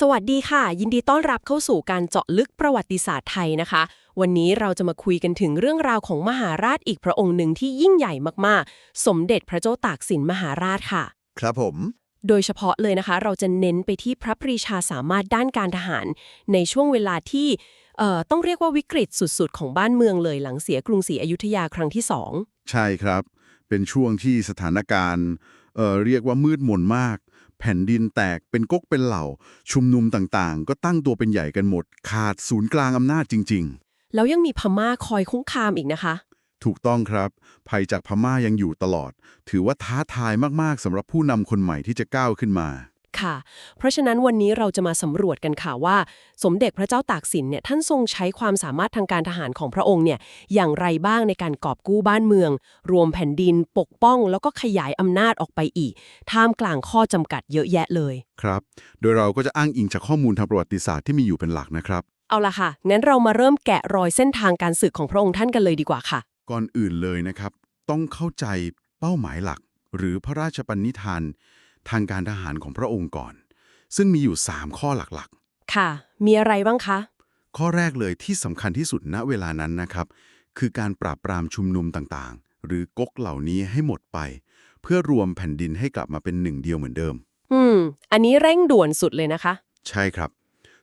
สวัสดีค่ะ ยินดีต้อนรับเข้าสู่การเจาะลึกประวัติศาสตร์ไทยนะคะ วันนี้เราจะมาคุยกันถึงเรื่องราวของมหาราชอีกพระองค์หนึ่งที่ยิ่งใหญ่มากๆ สมเด็จพระเจ้าตากสินมหาราชค่ะ ครับผม โดยเฉพาะเลยนะคะ เราจะเน้นไปที่พระปรีชาสามารถด้านการทหาร ในช่วงเวลาที่เอ่อต้องเรียกว่าวิกฤตสุดๆ ของบ้านเมืองเลยหลังเสียกรุงศรีอยุธยาครั้งที่สองใช่ครับ เป็นช่วงที่สถานการณ์เอ่อเรียกว่ามืดมนมาก แผ่นดินแตกเป็นก๊กเป็นเหล่า ชุมนุมต่างๆ ก็ตั้งตัวเป็นใหญ่กันหมด ขาดศูนย์กลางอำนาจจริงแล้วยังมีพม่าคอยคุ้มคามอีกนะคะๆถูกต้องครับ ภัยจากพม่ายังอยู่ตลอด ถือว่าท้าทายมากๆสำหรับผู้นำคนใหม่ที่จะก้าวขึ้นมา ค่ะ เพราะฉะนั้นวันนี้เราจะมาสำรวจกันค่ะว่า สมเด็จพระเจ้าตากสินเนี่ยท่านทรงใช้ความสามารถทางการทหารของพระองค์เนี่ยอย่างไรบ้างในการกอบกู้บ้านเมือง รวมแผ่นดินปกป้อง แล้วก็ขยายอำนาจออกไปอีก ท่ามกลางข้อจำกัดเยอะแยะเลย ครับ โดยเราก็จะอ้างอิงจากข้อมูลทางประวัติศาสตร์ที่มีอยู่เป็นหลักนะครับ เอาละค่ะงั้นเรามาเริ่มแกะรอยเส้นทางการศึกของพระองค์ท่านกันเลยดีกว่าค่ะ ก่อนอื่นเลยนะครับ ต้องเข้าใจเป้าหมายหลัก หรือพระราชปณิธาน ทางการทหารของพระองค์ก่อน ซึ่งมีอยู่ 3 ข้อหลักค่ะ มีอะไรบ้างคะๆข้อแรกเลยที่สำคัญที่สุดณเวลานั้นนะครับ คือการปราบปรามชุมนุมต่างๆ หรือก๊กเหล่านี้ให้หมดไป เพื่อรวมแผ่นดินให้กลับมาเป็นหนึ่งเดียวเหมือนเดิม อืม อันนี้เร่งด่วนสุดเลยนะคะ ใช่ครับ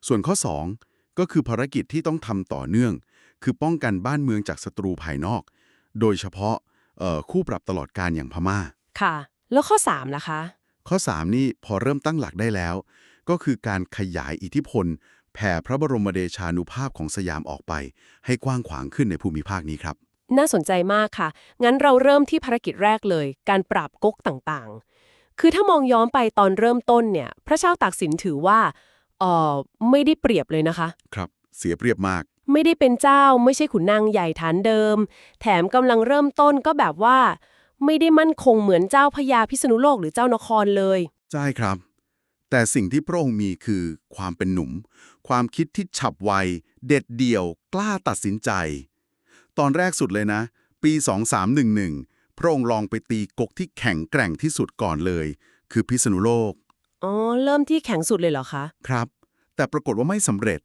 ส่วนข้อ 2 ก็คือภารกิจที่ต้องทำต่อเนื่อง คือป้องกันบ้านเมืองจากศัตรูภายนอก โดยเฉพาะเอ่อคู่ปรับตลอดการอย่างพม่า ค่ะ แล้วข้อ3ล่ะคะ ข้อ 3 นี่พอเริ่มตั้งหลักได้แล้ว ก็คือการขยายอิทธิพล แผ่พระบรมเดชานุภาพของสยามออกไป ให้กว้างขวางขึ้นในภูมิภาคนี้ครับ น่าสนใจมากค่ะ งั้นเราเริ่มที่ภารกิจแรกเลย การปราบก๊กต่างๆ คือถ้ามองย้อนไปตอนเริ่มต้นเนี่ยพระเจ้าตากสินถือว่าเอ่อไม่ได้เปรียบเลยนะคะ ครับ เสียเปรียบมาก ไม่ได้เป็นเจ้าไม่ใช่ขุนนางใหญ่ฐานเดิม แถมกำลังเริ่มต้นก็แบบว่า ไม่ได้มั่นคงเหมือนเจ้าพญาพิษณุโลกหรือเจ้านครเลย ใช่ครับ แต่สิ่งที่พระองค์มีคือความเป็นหนุ่ม ความคิดที่ฉับไว เด็ดเดี่ยว กล้าตัดสินใจ ตอนแรกสุดเลยนะ ปี 2311 พระองค์ลองไปตีกกที่แข็งแกร่งที่สุดก่อนเลย คือพิษณุโลก อ๋อ เริ่มที่แข็งสุดเลยเหรอคะ ครับ แต่ปรากฏว่าไม่สำเร็จ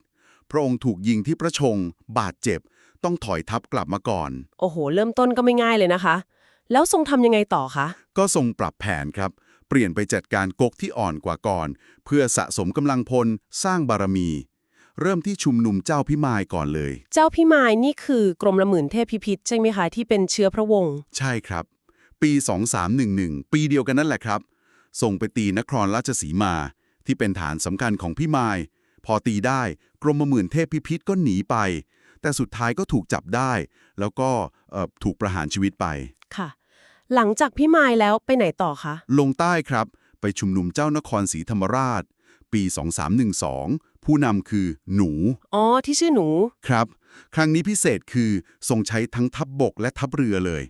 พระองค์ถูกยิงที่พระชง บาดเจ็บ ต้องถอยทัพกลับมาก่อน โอ้โห เริ่มต้นก็ไม่ง่ายเลยนะคะ แล้วทรงทำยังไงต่อคะ ก็ทรงปรับแผนครับ เปลี่ยนไปจัดการกกที่อ่อนกว่าก่อน เพื่อสะสมกำลังพลสร้างบารมี เริ่มที่ชุมนุมเจ้าพิมายก่อนเลย เจ้าพี่มายนี่คือกรมละหมื่นเทพพิพิธใช่ไหมคะที่เป็นเชื้อพระวงศ์ใช่ครับ ปี 2311 ปีเดียวกันนั่นแหละครับ ส่งไปตีนครราชสีมา ที่เป็นฐานสำคัญของพี่มาย พอตีได้กรมหมื่นเทพพิพิธก็หนีไป แต่สุดท้ายก็ถูกจับได้ แล้วก็เอ่อถูกประหารชีวิตไปค่ะ หลังจากพี่มายแล้วไปไหนต่อคะ ลงใต้ครับ ไปชุมนุมเจ้านครศรีธรรมราช ปี 2312 ผู้นำคือหนู อ๋อ ที่ชื่อหนู ครับ ครั้งนี้พิเศษคือทรงใช้ทั้งทัพบบกและทัพเรือเลย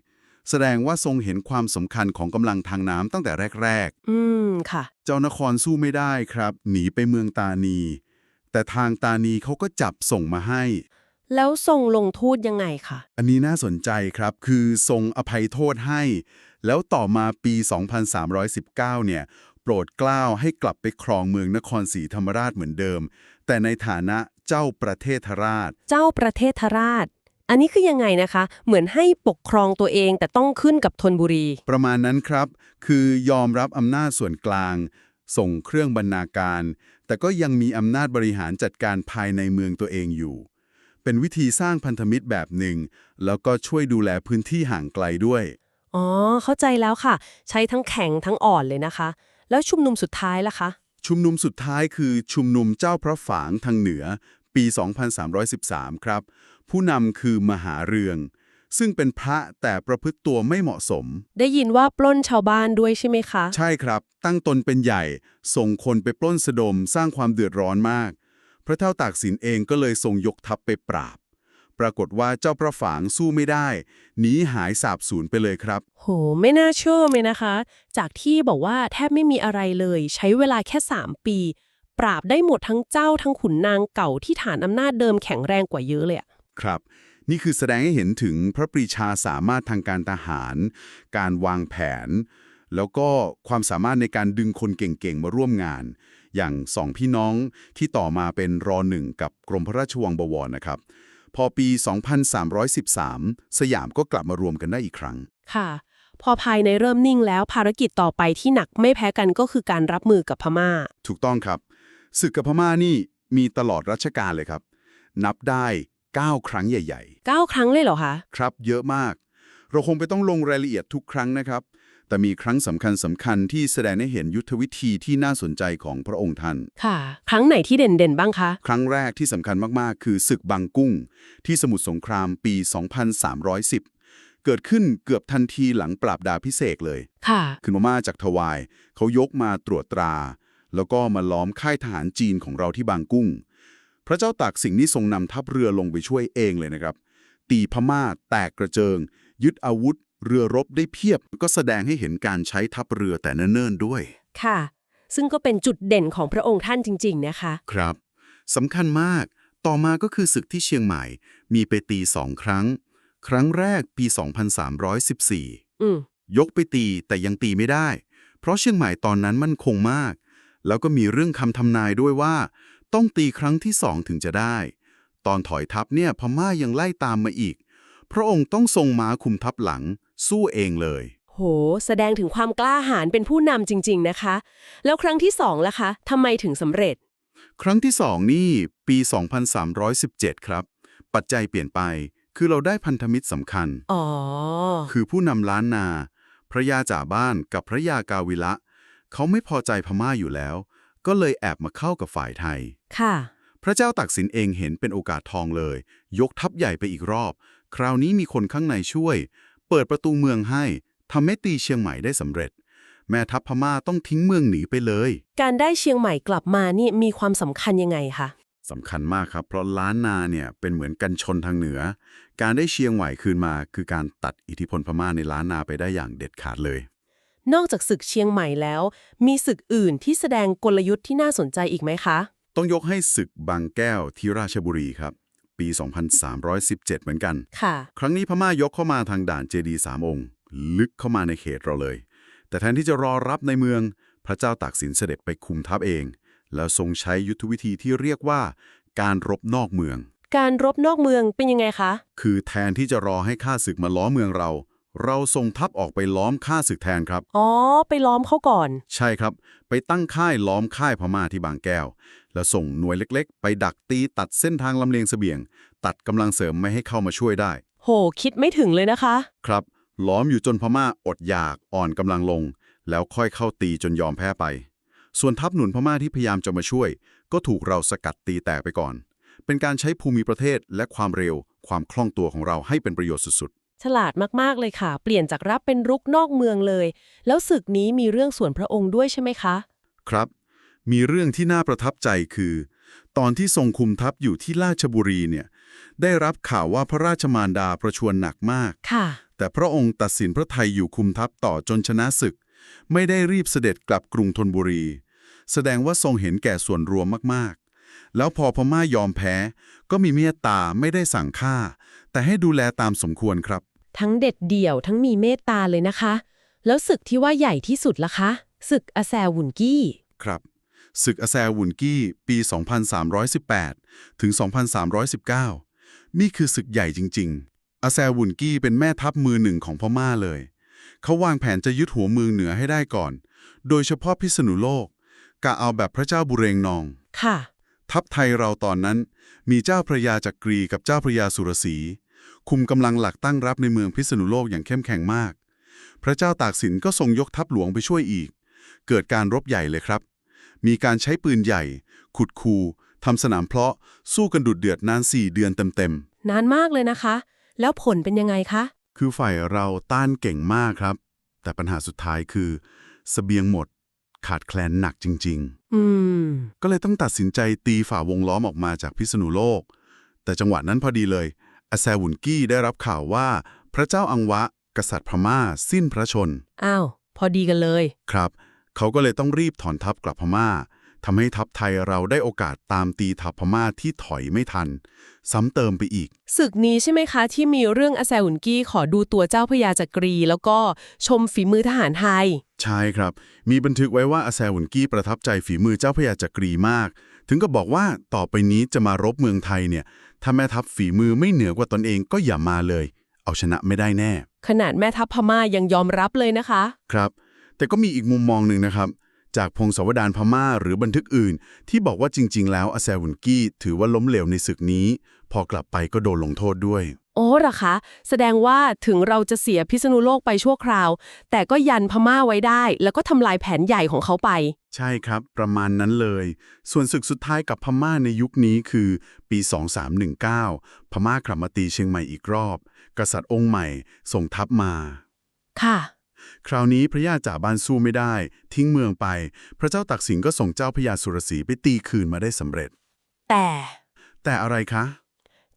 แสดงว่าทรงเห็นความสำคัญของกำลังทางน้ำตั้งแต่แรกอืม ค่ะๆเจ้านครสู้ไม่ได้ครับ หนีไปเมืองตานีแต่ทางตานีเขาก็จับส่งมาให้ แล้วทรงลงทูตยังไงคะอันนี้น่าสนใจครับคือทรงอภัยโทษให้ แล้วต่อมาปี 2319 เนี่ย โปรดเกล้าให้กลับไปครองเมืองนครศรีธรรมราชเหมือนเดิม แต่ในฐานะเจ้าประเทศราช เจ้าประเทศราช อันนี้คือยังไงนะคะ เหมือนให้ปกครองตัวเองแต่ต้องขึ้นกับธนบุรี ประมาณนั้นครับ คือยอมรับอำนาจส่วนกลาง ส่งเครื่องบรรณาการ แต่ก็ยังมีอำนาจบริหารจัดการภายในเมืองตัวเองอยู่ เป็นวิธีสร้างพันธมิตรแบบหนึ่ง แล้วก็ช่วยดูแลพื้นที่ห่างไกลด้วย อ๋อ เข้าใจแล้วค่ะ ใช้ทั้งแข็งทั้งอ่อนเลยนะคะ แล้วชุมนุมสุดท้ายล่ะคะ ชุมนุมสุดท้ายคือชุมนุมเจ้าพระฝางทางเหนือ ปี 2313 ครับ ผู้นำคือมหาเรือง ซึ่งเป็นพระแต่ประพฤติตัวไม่เหมาะสม ได้ยินว่าปล้นชาวบ้านด้วยใช่ไหมคะ ใช่ครับ ตั้งตนเป็นใหญ่ ส่งคนไปปล้นสะดมสร้างความเดือดร้อนมาก พระเท่าตากสินเองก็เลยทรงยกทัพไปปราบ ปรากฏว่าเจ้าพระฝางสู้ไม่ได้หนีหายสาบสูญไปเลยครับ โห ไม่น่าเชื่อเลยนะคะ จากที่บอกว่าแทบไม่มีอะไรเลย ใช้เวลาแค่ 3 ปี ปราบได้หมดทั้งเจ้าทั้งขุนนางเก่าที่ฐานอำนาจเดิมแข็งแรงกว่าเยอะเลยอะครับนี่คือแสดงให้เห็นถึงพระปรีชาสามารถทางการทหาร การวางแผน แล้วก็ความสามารถในการดึงคนเก่งๆ มาร่วมงาน อย่างสองพี่น้องที่ต่อมาเป็นรอหนึ่งกับกรมพระราชวังบวรนะครับ พอปี 2313 สยามก็กลับมารวมกันได้อีกครั้ง ค่ะ พอภายในเริ่มนิ่งแล้วภารกิจต่อไปที่หนักไม่แพ้กันก็คือการรับมือกับพม่า ถูกต้องครับศึกกับพม่านี่มีตลอดรัชกาลเลยครับ นับได้ 9 ครั้งใหญ่9ครั้งเลยเหรอคะๆครับเยอะมาก เราคงไปต้องลงรายละเอียดทุกครั้งนะครับ แต่มีครั้งสำคัญสำคัญที่แสดงให้เห็นยุทธวิธีที่น่าสนใจของพระองค์ท่าน ค่ะ ครั้งไหนที่เด่นๆบ้างคะ ครั้งแรกที่สำคัญมากๆ คือศึกบางกุ้ง ที่สมุทรสงครามปี 2310 เกิดขึ้นเกือบทันทีหลังปราบดาพิเศษกเลย ค่ะคือมาม่าจากทวาย เขายกมาตรวจตรา แล้วก็มาล้อมค่ายทหารจีนของเราที่บางกุ้ง พระเจ้าตากสินนี่ทรงนำทัพเรือลงไปช่วยเองเลยนะครับ ตีพม่าแตกกระเจิง ยึดอาวุธเรือรบได้เพียบก็แสดงให้เห็นการใช้ทัพเรือแต่เนิ่นๆด้วย ค่ะ ซึ่งก็เป็นจุดเด่นของพระองค์ท่านจริง ๆ นะคะครับสำคัญมากต่อมาก็คือศึกที่เชียงใหม่ มีไปตีสองครั้ง ครั้งแรกปี 2314 อืมยกไปตีแต่ยังตีไม่ได้ เพราะเชียงใหม่ตอนนั้นมั่นคงมาก แล้วก็มีเรื่องคำทำนายด้วยว่า ต้องตีครั้งที่สองถึงจะได้ ตอนถอยทัพเนี่ยพม่ายังไล่ตามมาอีก พระองค์ต้องทรงม้าคุมทัพหลัง สู้เองเลย โห แสดงถึงความกล้าหาญเป็นผู้นำจริง ๆ นะคะ แล้วครั้งที่สองล่ะคะทำไมถึงสำเร็จ ครั้งที่สองนี่ปี 2317 ครับ ปัจจัยเปลี่ยนไป คือเราได้พันธมิตรสำคัญ อ๋อ คือผู้นำล้านนา พระยาจ่าบ้านกับพระยากาวิละ เขาไม่พอใจพม่าอยู่แล้ว ก็เลยแอบมาเข้ากับฝ่ายไทย ค่ะ พระเจ้าตากสินเองเห็นเป็นโอกาสทองเลย ยกทัพใหญ่ไปอีกรอบ คราวนี้มีคนข้างในช่วย เปิดประตูเมืองให้ทำให้ตีเชียงใหม่ได้สำเร็จ แม่ทัพพม่าต้องทิ้งเมืองหนีไปเลย การได้เชียงใหม่กลับมานี่มีความสำคัญยังไงคะสำคัญมากครับ เพราะล้านนาเนี่ยเป็นเหมือนกันชนทางเหนือ การได้เชียงใหม่คืนมา คือการตัดอิทธิพลพม่าในล้านนาไปได้อย่างเด็ดขาดเลย นอกจากศึกเชียงใหม่แล้ว มีศึกอื่นที่แสดงกลยุทธ์ที่น่าสนใจอีกไหมคะ ต้องยกให้ศึกบางแก้วที่ราชบุรีครับ ปี 2317 เหมือนกัน ค่ะ ครั้งนี้พม่ายกเข้ามาทางด่านเจดีย์สามองค์ ลึกเข้ามาในเขตเราเลย แต่แทนที่จะรอรับในเมือง พระเจ้าตากสินเสด็จไปคุมทัพเอง แล้วทรงใช้ยุทธวิธีที่เรียกว่า การรบนอกเมือง การรบนอกเมืองเป็นยังไงคะ คือแทนที่จะรอให้ข้าศึกมาล้อมเมืองเรา เราส่งทัพออกไปล้อมข้าศึกแทนครับ อ๋อ ไปล้อมเขาก่อน ใช่ครับ ไปตั้งค่ายล้อมค่ายพม่าที่บางแก้ว แล้วส่งหน่วยเล็กๆ ไปดักตีตัดเส้นทางลำเลียงเสบียง ตัดกำลังเสริมไม่ให้เข้ามาช่วยได้ โห คิดไม่ถึงเลยนะคะ ครับ ล้อมอยู่จนพม่าอดอยากอ่อนกำลังลง แล้วค่อยเข้าตีจนยอมแพ้ไป ส่วนทัพหนุนพม่าที่พยายามจะมาช่วย ก็ถูกเราสกัดตีแตกไปก่อน เป็นการใช้ภูมิประเทศและความเร็ว ความคล่องตัวของเราให้เป็นประโยชน์สุด ฉลาดมากๆเลยค่ะ เปลี่ยนจากรับเป็นรุกนอกเมืองเลย แล้วศึกนี้มีเรื่องส่วนพระองค์ด้วยใช่ไหมคะๆครับ มีเรื่องที่น่าประทับใจคือ ตอนที่ทรงคุมทัพอยู่ที่ราชบุรีเนี่ยได้รับข่าวว่าพระราชมารดาประชวรหนักมาก ค่ะ แต่พระองค์ตัดสินพระไทยอยู่คุมทัพต่อจนชนะศึก ไม่ได้รีบเสด็จกลับกรุงธนบุรี แสดงว่าทรงเห็นแก่ส่วนรวมมากๆ แล้วพอพม่ายอมแพ้ ก็มีเมตตาไม่ได้สั่งฆ่า แต่ให้ดูแลตามสมควรครับ ทั้งเด็ดเดี่ยวทั้งมีเมตตาเลยนะคะ แล้วศึกที่ว่าใหญ่ที่สุดล่ะคะศึกอาแซวุนกี้ ครับศึกอาแซวุนกี้ปี 2318 ถึง 2319 นี่คือศึกใหญ่จริง ๆ อาแซวุนกี้เป็นแม่ทัพมือหนึ่งของพม่าเลย เขาวางแผนจะยึดหัวเมืองเหนือให้ได้ก่อน โดยเฉพาะพิษณุโลกกะเอาแบบพระเจ้าบุเรงนอง ค่ะ ทัพไทยเราตอนนั้นมีเจ้าพระยาจักรีกับเจ้าพระยาสุรศรี คุมกำลังหลักตั้งรับในเมืองพิษณุโลกอย่างเข้มแข็งมาก พระเจ้าตากสินก็ทรงยกทัพหลวงไปช่วยอีก เกิดการรบใหญ่เลยครับ มีการใช้ปืนใหญ่ ขุดคูทำสนามเพลาะ สู้กันดุดเดือดนานสี่เดือนเต็มนานมากเลยนะคะ แล้วผลเป็นยังไงคะๆคือฝ่ายเราต้านเก่งมากครับ แต่ปัญหาสุดท้ายคือสเสบียงหมด ขาดแคลนหนักจริง ๆ อืม ก็เลยต้องตัดสินใจตีฝ่าวงล้อมออกมาจากพิษณุโลก แต่จังหวะนั้นพอดีเลย อาแซวุนกี้ได้รับข่าวว่า พระเจ้าอังวะ กษัตริย์พม่าสิ้นพระชน อ้าว พอดีกันเลย ครับ เขาก็เลยต้องรีบถอนทัพกลับพม่าทำให้ทัพไทยเราได้โอกาสตามตีทัพพม่าที่ถอยไม่ทัน ซ้ำเติมไปอีก ศึกนี้ใช่ไหมคะ ที่มีเรื่องอาแซอุนกี้ขอดูตัวเจ้าพระยาจักรี แล้วก็ชมฝีมือทหารไทย ใช่ครับ มีบันทึกไว้ว่าอาแซวุนกี้ประทับใจฝีมือเจ้าพระยาจักรีมาก ถึงก็บอกว่าต่อไปนี้จะมารบเมืองไทยเนี่ย ถ้าแม่ทัพฝีมือไม่เหนือกว่าตนเองก็อย่ามาเลย เอาชนะไม่ได้แน่ ขนาดแม่ทัพพม่ายังยอมรับเลยนะคะ ครับ แต่ก็มีอีกมุมมองหนึ่งนะครับ จากพงศาวดารพม่าหรือบันทึกอื่น ที่บอกว่าจริง ๆ แล้วอาแซวุนกี้ถือว่าล้มเหลวในศึกนี้ พอกลับไปก็โดนลงโทษด้วย โอ้เหรอคะ แสดงว่าถึงเราจะเสียพิษณุโลกไปชั่วคราว แต่ก็ยันพม่าไว้ได้ แล้วก็ทำลายแผนใหญ่ของเขาไป ใช่ครับ ประมาณนั้นเลย ส่วนศึกสุดท้ายกับพม่าในยุคนี้คือปี 2319 พม่ากลับมาตีเชียงใหม่อีกรอบ กษัตริย์องค์ใหม่ส่งทัพมา ค่ะ คราวนี้พระยาจ่าบ้านสู้ไม่ได้ ทิ้งเมืองไป พระเจ้าตักสินก็ส่งเจ้าพระยาสุรศรีไปตีคืนมาได้สำเร็จ แต่ แต่อะไรคะ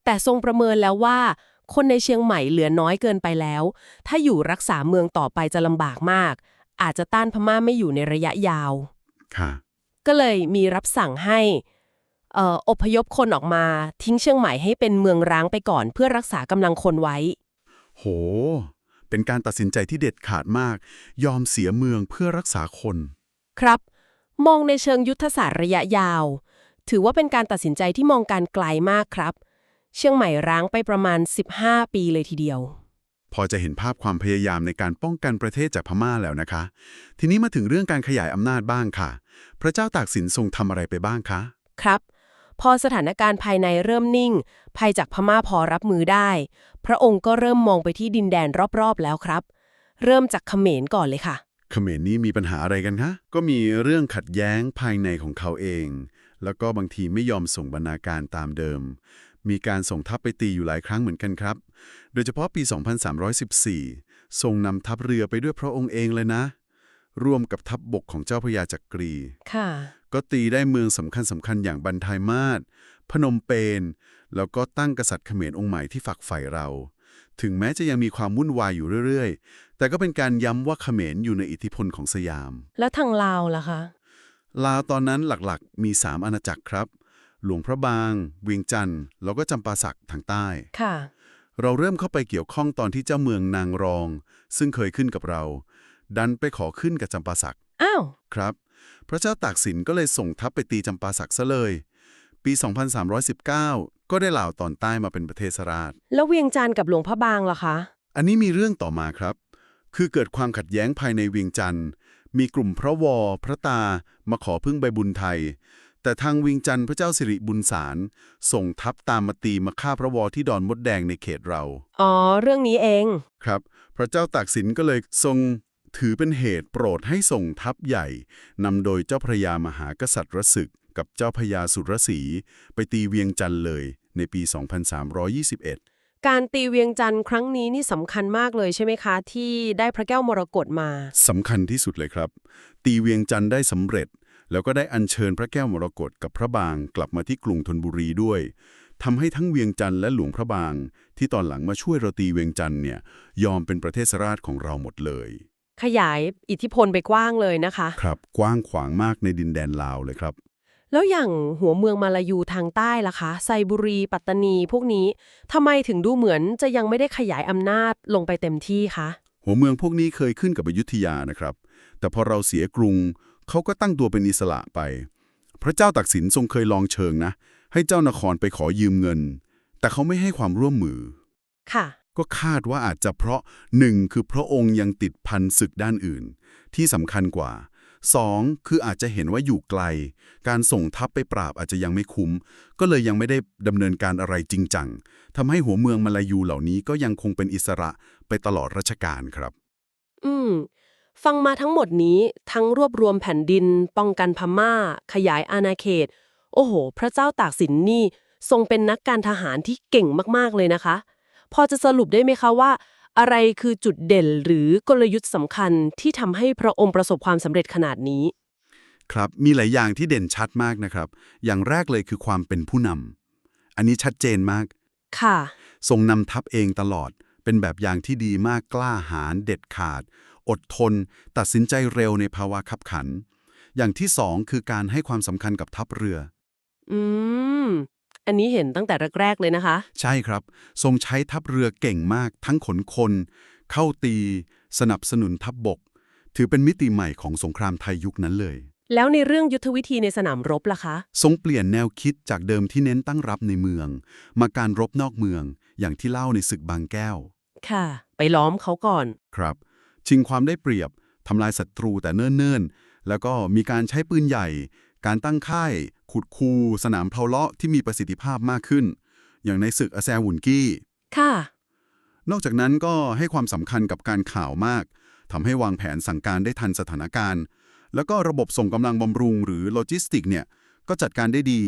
แต่ทรงประเมินแล้วว่า คนในเชียงใหม่เหลือน้อยเกินไปแล้ว ถ้าอยู่รักษาเมืองต่อไปจะลำบากมาก อาจจะต้านพม่าไม่อยู่ในระยะยาว ค่ะ ก็เลยมีรับสั่งให้เอ่ออพยพคนออกมาทิ้งเชียงใหม่ให้เป็นเมืองร้างไปก่อน เพื่อรักษากำลังคนไว้ โห เป็นการตัดสินใจที่เด็ดขาดมาก ยอมเสียเมืองเพื่อรักษาคน ครับ มองในเชิงยุทธศาสตร์ระยะยาว ถือว่าเป็นการตัดสินใจที่มองการไกลมากครับ เชียงใหม่ร้างไปประมาณ 15 ปีเลยทีเดียว พอจะเห็นภาพความพยายามในการป้องกันประเทศจากพม่าแล้วนะคะ ทีนี้มาถึงเรื่องการขยายอำนาจบ้างค่ะ พระเจ้าตากสินทรงทำอะไรไปบ้างคะ ครับ พอสถานการณ์ภายในเริ่มนิ่ง ภัยจากพม่าพอรับมือได้ พระองค์ก็เริ่มมองไปที่ดินแดนรอบๆแล้วครับ เริ่มจากเขมรก่อนเลยค่ะ เขมรนี้มีปัญหาอะไรกันคะ ก็มีเรื่องขัดแย้งภายในของเขาเอง แล้วก็บางทีไม่ยอมส่งบรรณาการตามเดิม มีการส่งทัพไปตีอยู่หลายครั้งเหมือนกันครับ โดยเฉพาะปี 2314 ทรงนำทัพเรือไปด้วยพระองค์เองเลยนะ ร่วมกับทัพบบกของเจ้าพระยาจักรี ค่ะ ก็ตีได้เมืองสำคัญสำคัญอย่างบันทายมาศพนมเปญ แล้วก็ตั้งกษัตริย์เขมรองค์ใหม่ที่ฝักใฝ่เรา ถึงแม้จะยังมีความวุ่นวายอยู่เรื่อยๆ แต่ก็เป็นการย้ำว่าเขมรอยู่ในอิทธิพลของสยาม แล้วทางลาวล่ะคะ ลาวตอนนั้นหลักๆ มี 3 อาณาจักรครับ หลวงพระบาง เวียงจันทร์แล้วก็จำปาสักทางใต้ ค่ะ เราเริ่มเข้าไปเกี่ยวข้องตอนที่เจ้าเมืองนางรอง ซึ่งเคยขึ้นกับเรา ดันไปขอขึ้นกับจำปาสักอ้าวครับ พระเจ้าตากสินก็เลยส่งทัพไปตีจำปาสักซะเลย ปี 2319 ก็ได้เหล่าตอนใต้มาเป็นประเทศราช แล้วเวียงจันทร์กับหลวงพระบางล่ะคะ อันนี้มีเรื่องต่อมาครับ คือเกิดความขัดแย้งภายในเวียงจันทร์ มีกลุ่มพระวอ พระตา มาขอพึ่งใบบุญไทย แต่ทางเวียงจันทร์พระเจ้าสิริบุญสารส่งทัพตามมาตีมาฆ่าพระวอที่ดอนมดแดงในเขตเรา อ๋อ เรื่องนี้เอง ครับ พระเจ้าตากสินก็เลยทรงถือเป็นเหตุโปรดให้ส่งทัพใหญ่นำโดยเจ้าพระยามหากษัตริย์รศึก กับเจ้าพระยาสุรศรีไปตีเวียงจันทร์เลยในปี 2321 การตีเวียงจันทร์ครั้งนี้นี่สำคัญมากเลยใช่ไหมคะ ที่ได้พระแก้วมรกตมาสำคัญที่สุดเลยครับ ตีเวียงจันทร์ได้สำเร็จ แล้วก็ได้อัญเชิญพระแก้วมรกตกับพระบางกลับมาที่กรุงธนบุรีด้วยทำให้ทั้งเวียงจันทร์และหลวงพระบาง ที่ตอนหลังมาช่วยเราตีเวียงจันทร์เนี่ยยอมเป็นประเทศราชของเราหมดเลย ขยายอิทธิพลไปกว้างเลยนะคะ ครับกว้างขวางมากในดินแดนลาวเลยครับ แล้วอย่างหัวเมืองมาลายูทางใต้ล่ะคะ ไซบุรี ปัตตานี พวกนี้ทำไมถึงดูเหมือนจะยังไม่ได้ขยายอำนาจลงไปเต็มที่คะหัวเมืองพวกนี้เคยขึ้นกับอยุธยานะครับ แต่พอเราเสียกรุง เขาก็ตั้งตัวเป็นอิสระไป พระเจ้าตักสินทรงเคยลองเชิงนะ ให้เจ้านครไปขอยืมเงิน แต่เขาไม่ให้ความร่วมมือ ค่ะ ก็คาดว่าอาจจะเพราะหนึ่งคือพระองค์ยังติดพันศึกด้านอื่น ที่สำคัญกว่าสองคืออาจจะเห็นว่าอยู่ไกล การส่งทัพไปปราบอาจจะยังไม่คุ้ม ก็เลยยังไม่ได้ดำเนินการอะไรจริงจังทำให้หัวเมืองมาลายูเหล่านี้ก็ยังคงเป็นอิสระไปตลอดรัชกาลครับ อืม ฟังมาทั้งหมดนี้ทั้งรวบรวมแผ่นดิน ป้องกันพม่า ขยายอาณาเขต โอ้โห พระเจ้าตากสินนี่ ทรงเป็นนักการทหารที่เก่งมากๆเลยนะคะ พอจะสรุปได้ไหมคะว่า อะไรคือจุดเด่นหรือกลยุทธ์สำคัญที่ทำให้พระองค์ประสบความสำเร็จขนาดนี้ ครับ มีหลายอย่างที่เด่นชัดมากนะครับ อย่างแรกเลยคือความเป็นผู้นำอันนี้ชัดเจนมาก ค่ะ ทรงนำทัพเองตลอด เป็นแบบอย่างที่ดีมากกล้าหาญเด็ดขาด อดทน ตัดสินใจเร็วในภาวะขับขัน อย่างที่สองคือการให้ความสำคัญกับทัพเรือ อืม อันนี้เห็นตั้งแต่แรก ๆ เลยนะคะ ใช่ครับ ทรงใช้ทัพเรือเก่งมากทั้งขนคน เข้าตี สนับสนุนทัพบบก ถือเป็นมิติใหม่ของสงครามไทยยุคนั้นเลย แล้วในเรื่องยุทธวิธีในสนามรบล่ะคะ ทรงเปลี่ยนแนวคิดจากเดิมที่เน้นตั้งรับในเมือง มาการรบนอกเมือง อย่างที่เล่าในศึกบางแก้ว ค่ะ ไปล้อมเขาก่อน ครับ ชิงความได้เปรียบทำลายศัตรูแต่เนิ่นๆ แล้วก็มีการใช้ปืนใหญ่ การตั้งค่าย ขุดคูสนามเพลาเลาะที่มีประสิทธิภาพมากขึ้น อย่างในศึกอาแซวุนกี้ ค่ะ นอกจากนั้นก็ให้ความสำคัญกับการข่าวมากทำให้วางแผนสั่งการได้ทันสถานการณ์ แล้วก็ระบบส่งกำลังบำรุงหรือโลจิสติกเนี่ยก็จัดการได้ดี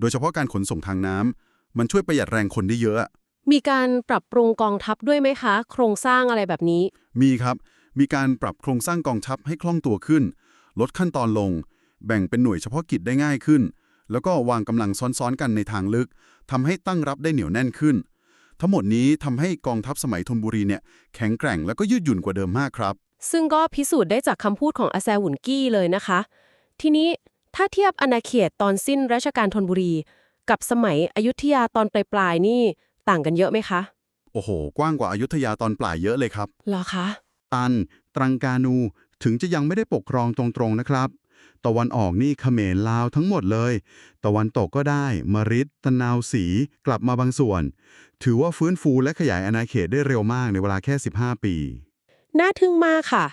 โดยเฉพาะการขนส่งทางน้ำมันช่วยประหยัดแรงคนได้เยอะมีการปรับปรุงกองทัพด้วยไหมคะ โครงสร้างอะไรแบบนี้ มีครับ มีการปรับโครงสร้างกองทัพให้คล่องตัวขึ้น ลดขั้นตอนลง แบ่งเป็นหน่วยเฉพาะกิจได้ง่ายขึ้น แล้วก็วางกำลังซ้อนๆกันในทางลึกทำให้ตั้งรับได้เหนียวแน่นขึ้น ทั้งหมดนี้ทำให้กองทัพสมัยธนบุรีเนี่ยแข็งแกร่งแล้วก็ยืดหยุ่นกว่าเดิมมากครับ ซึ่งก็พิสูจน์ได้จากคำพูดของอาแซวุนกี้เลยนะคะ ทีนี้ถ้าเทียบอาณาเขตตอนสิ้นรัชกาลธนบุรี กับสมัยอยุธยาตอนปลายๆนี่ต่างกันเยอะไหมคะ โอ้โห กว้างกว่าอายุทยาตอนปลายเยอะเลยครับเหรอคะ ตัน ตรังกานู ถึงจะยังไม่ได้ปกครองตรงๆนะครับ ตะวันออกนี่เขมรลาวทั้งหมดเลย ตะวันตกก็ได้ มริดตะนาวสี กลับมาบางส่วน ถือว่าฟื้นฟูและขยายอาณาเขตได้เร็วมากในเวลาแค่ 15 ปี น่าทึ่งมากค่ะ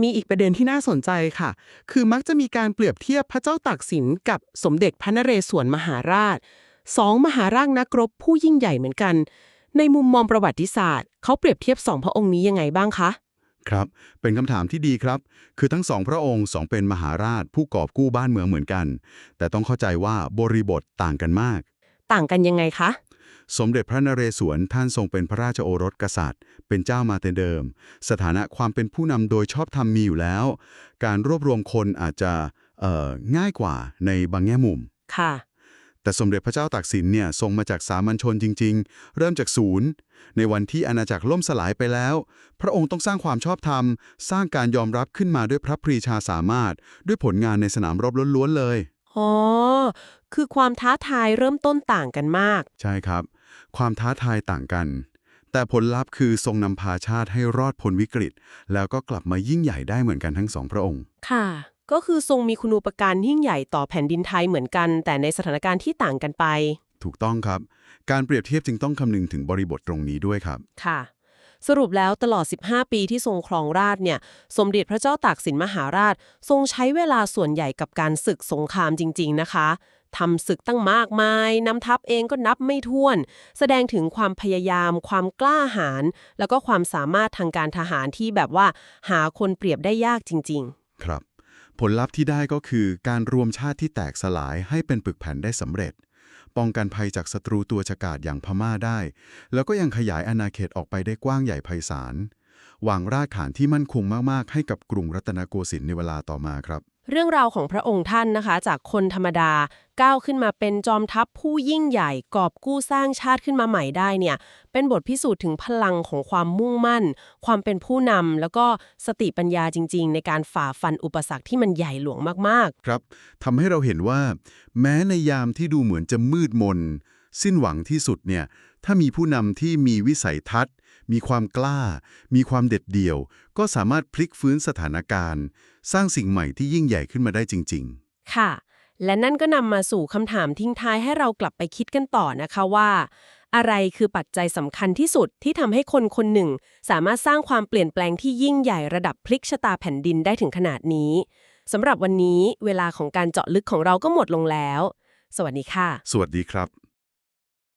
มีอีกประเด็นที่น่าสนใจค่ะ คือมักจะมีการเปรียบเทียบพระเจ้าตากสินกับสมเด็จพระนเรศวรมหาราชสองมหาราชนักรบผู้ยิ่งใหญ่เหมือนกัน ในมุมมองประวัติศาสตร์ เขาเปรียบเทียบสองพระองค์นี้ยังไงบ้างคะ ครับ เป็นคำถามที่ดีครับ คือทั้งสองพระองค์สองเป็นมหาราชผู้กอบกู้บ้านเมืองเหมือนกัน แต่ต้องเข้าใจว่าบริบทต่างกันมาก ต่างกันยังไงคะ สมเด็จพระนเรศวรท่านทรงเป็นพระราชโอรสกษัตริย์ เป็นเจ้ามาแต่เดิม สถานะความเป็นผู้นำโดยชอบธรรมมีอยู่แล้ว การรวบรวมคนอาจจะเอ่อง่ายกว่าในบางแง่มุม ค่ะ แต่สมเด็จพระเจ้าตากสินเนี่ยทรงมาจากสามัญชนจริง ๆ เริ่มจากศูนย์ ในวันที่อาณาจักรล่มสลายไปแล้ว พระองค์ต้องสร้างความชอบธรรม สร้างการยอมรับขึ้นมาด้วยพระปรีชาสามารถ ด้วยผลงานในสนามรบล้วนๆเลยอ๋อคือความท้าทายเริ่มต้นต่างกันมาก ใช่ครับ ความท้าทายต่างกัน แต่ผลลัพธ์คือทรงนำพาชาติให้รอดพ้นวิกฤต แล้วก็กลับมายิ่งใหญ่ได้เหมือนกันทั้งสองพระองค์ ค่ะ ก็คือทรงมีคุณูปการยิ่งใหญ่ต่อแผ่นดินไทยเหมือนกัน แต่ในสถานการณ์ที่ต่างกันไป ถูกต้องครับ การเปรียบเทียบจึงต้องคำนึงถึงบริบทตรงนี้ด้วยครับ ค่ะ สรุปแล้วตลอด 15 ปีที่ทรงครองราชย์เนี่ย สมเด็จพระเจ้าตากสินมหาราช ทรงใช้เวลาส่วนใหญ่กับการศึกสงครามจริง ๆ นะคะทำศึกตั้งมากมายนำทัพเองก็นับไม่ถ้วน แสดงถึงความพยายาม ความกล้าหาญแล้วก็ความสามารถทางการทหารที่แบบว่าหาคนเปรียบได้ยากจริงครับ ผลลัพธ์ที่ได้ก็คือการรวมชาติที่แตกสลายให้เป็นปึกแผ่นได้สำเร็จ ป้องกันภัยจากศัตรูตัวฉกาจอย่างพม่าได้ แล้วก็ยังขยายอาณาเขตออกไปได้กว้างใหญ่ไพศาลวางรากฐานที่มั่นคงมาก ๆ ให้กับกรุงรัตนโกสินทร์ในเวลาต่อมาครับ เรื่องราวของพระองค์ท่านนะคะ จากคนธรรมดาก้าวขึ้นมาเป็นจอมทัพผู้ยิ่งใหญ่กอบกู้สร้างชาติขึ้นมาใหม่ได้เนี่ยเป็นบทพิสูจน์ถึงพลังของความมุ่งมั่น ความเป็นผู้นำแล้วก็สติปัญญาจริง ๆ ในการฝ่าฟันอุปสรรคที่มันใหญ่หลวงมากๆ ครับทำให้เราเห็นว่า แม้ในยามที่ดูเหมือนจะมืดมน สิ้นหวังที่สุดเนี่ยถ้ามีผู้นำที่มีวิสัยทัศน์ มีความกล้า มีความเด็ดเดี่ยว ก็สามารถพลิกฟื้นสถานการณ์ สร้างสิ่งใหม่ที่ยิ่งใหญ่ขึ้นมาได้จริงๆๆค่ะ และนั่นก็นำมาสู่คำถามทิ้งท้ายให้เรากลับไปคิดกันต่อนะคะว่า อะไรคือปัจจัยสำคัญที่สุดที่ทำให้คนคนหนึ่ง สามารถสร้างความเปลี่ยนแปลงที่ยิ่งใหญ่ระดับพลิกชะตาแผ่นดินได้ถึงขนาดนี้สำหรับวันนี้เวลาของการเจาะลึกของเราก็หมดลงแล้ว สวัสดีค่ะ สวัสดีครับ